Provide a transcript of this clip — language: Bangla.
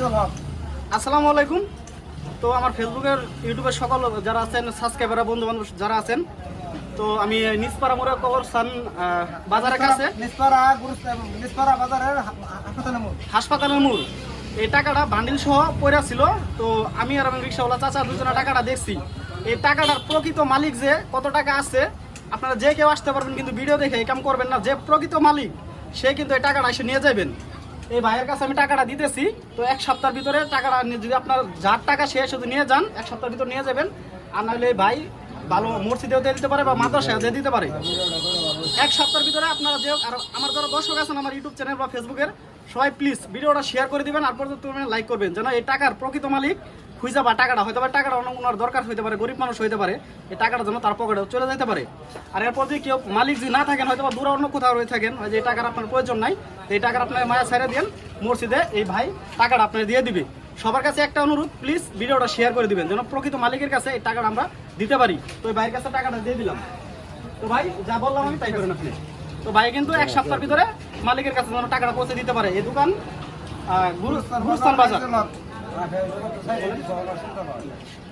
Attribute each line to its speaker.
Speaker 1: আজিজুল হক।
Speaker 2: আসসালামু আলাইকুম। তো আমার ফেসবুকের ইউটিউবের সকল যারা আছেন সাবস্ক্রাইবার বন্ধু বান্ধব যারা আছেন তো আমি নিসপাড়া মোড়ে কবরস্থান আহ, বাজারের কাছে।
Speaker 1: নিসপাড়া নিসপাড়া বাজারের হাসপাতালের মোড়।
Speaker 2: হাসপাতালের মোড়। এই টাকাটা বান্ডিল সহ পড়া ছিল। তো আমি আর আমার রিক্সাওয়ালা চাচা দুজনে টাকাটা দেখছি। এই টাকাটার প্রকৃত মালিক যে কত টাকা আছে আপনারা যে কেউ আসতে পারবেন কিন্তু ভিডিও দেখে এই কাম করবেন না। যে প্রকৃত মালিক সে কিন্তু এই টাকাটা এসে নিয়ে যাবেন। এই ভাইয়ের কাছে আমি টাকাটা দিতেছি। তো এক সপ্তাহের ভিতরে টাকাটা যদি আপনার যার টাকা সে শুধু নিয়ে যান, এক সপ্তাহের ভিতরে নিয়ে যাবেন। আর নাহলে এই ভাই ভালো মসজিদেও দিয়ে দিতে পারে বা মাদ্রাসায় দিয়ে দিতে পারে। এক সপ্তাহের ভিতরে আপনারা যে আর আমার যারা দর্শক আছেন আমার ইউটিউব চ্যানেল বা ফেসবুকের, সবাই প্লিজ ভিডিওটা শেয়ার করে দিবেন, আর পর্যন্ত লাইক করবেন, যেন এই টাকার প্রকৃত মালিক খুঁজে বা টাকাটা হতে পারে টাকাটা ওনার দরকার হতে পারে, গরিব মানুষ হইতে পারে, এই টাকাটা যেন তার পকেটে চলে যেতে পারে। আর এরপর যদি কেউ মালিক যদি না থাকেন হয়তো বা দূরে অন্য কোথাও রয়ে থাকেন, যে এই টাকার আপনার প্রয়োজন নাই এই টাকার আপনার মায়া ছেড়ে দিন, মসজিদে এই ভাই টাকাটা আপনার দিয়ে দিবে। সবার কাছে একটা অনুরোধ প্লিজ ভিডিওটা শেয়ার করে দিবেন, যেন প্রকৃত মালিকের কাছে এই টাকাটা আমরা দিতে পারি। তো এই ভাইয়ের কাছে টাকাটা দিয়ে দিলাম। তো ভাই, যা বললাম আমি তাই করেন আপনি। তো ভাই কিন্তু এক সপ্তাহের ভিতরে মালিকের কাছে যেন টাকাটা পৌঁছে দিতে পারে। এই দোকান গুরুস্থান বাজার।
Speaker 1: আজিজুল হক